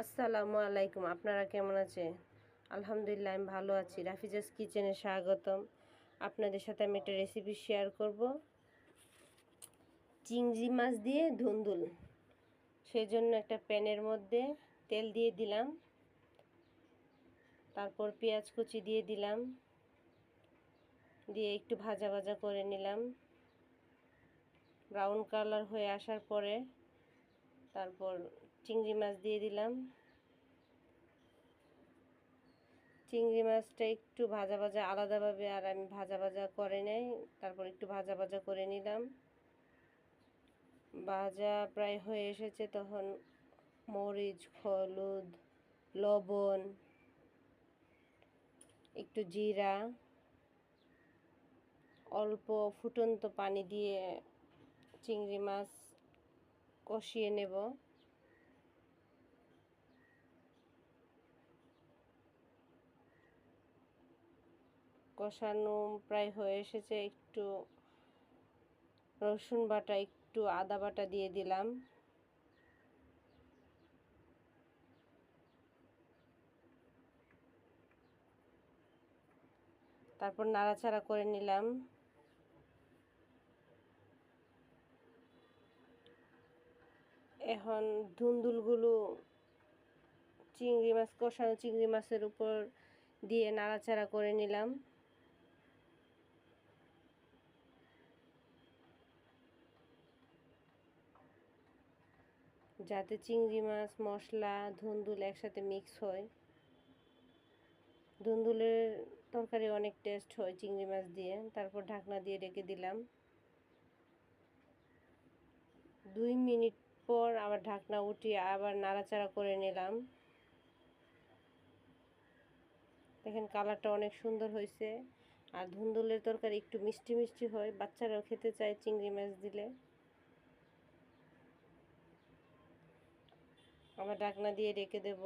আসসালামু আলাইকুম, আপনারা কেমন আছে আলহামদুলিল্লাহ, আমি ভালো আছি। রাফিজাস কিচেনে স্বাগতম। আপনাদের সাথে আমি একটা রেসিপি শেয়ার করব। চিংড়ি মাছ দিয়ে ধুন্দুল। সেই জন্য একটা প্যানের মধ্যে তেল দিয়ে দিলাম। তারপর পেঁয়াজ কুচি দিয়ে দিলাম। দিয়ে একটু ভাজা ভাজা করে নিলাম। ব্রাউন কালার হয়ে আসার পরে তারপর চিংড়ি মাছ দিয়ে দিলাম। চিংড়ি মাছটা একটু ভাজা ভাজা আলাদাভাবে আর আমি ভাজা ভাজা করে নেই, তারপর একটু ভাজা ভাজা করে নিলাম। ভাজা প্রায় হয়ে এসেছে তখন মরিচ, হলুদ, লবণ, একটু জিরা, অল্প ফুটন্ত পানি দিয়ে চিংড়ি মাছ কষিয়ে নেব। কষানো প্রায় হয়ে এসেছে। একটু রসুন বাটা, একটু আদা বাটা দিয়ে দিলাম। তারপর নাড়াচাড়া করে নিলাম। এখন ধুন্দুলগুলো চিংড়ি মাছ, কষানো চিংড়ি মাছের উপর দিয়ে নাড়াচাড়া করে নিলাম। যাতে চিংড়ি মাছ, মশলা, ধুন্দুল একসাথে মিক্স হয়। ধুন্দুলের তরকারি অনেক টেস্ট হয় চিংড়ি মাছ দিয়ে। তারপর ঢাকনা দিয়ে রেখে দিলাম। দুই মিনিট পর আবার ঢাকনা উঠিয়ে আবার নাড়াচাড়া করে নিলাম। দেখেন কালারটা অনেক সুন্দর হয়েছে। আর ধুন্দুলের তরকারি একটু মিষ্টি মিষ্টি হয়। বাচ্চারাও খেতে চায় চিংড়ি মাছ দিলে। আবার ঢাকনা দিয়ে রেখে দেব।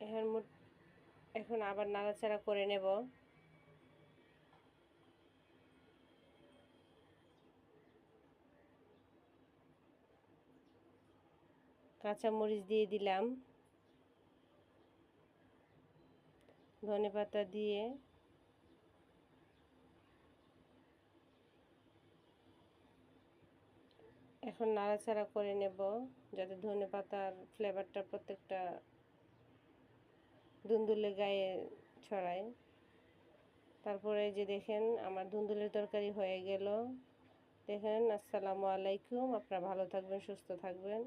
এখন এখন আবার নাড়াচাড়া করে নেব। কাঁচামরিচ দিয়ে দিলাম। ধনে পাতা দিয়ে এখন নাড়াচাড়া করে নেব যাতে ধনে পাতার ফ্লেভারটা প্রত্যেকটা দুন্দুলে গায়ে ছড়ায়। তারপরে যে দেখেন, আমার ধুন্দুলের তরকারি হয়ে গেল। দেখেন, আসসালামু আলাইকুম। আপনারা ভালো থাকবেন, সুস্থ থাকবেন।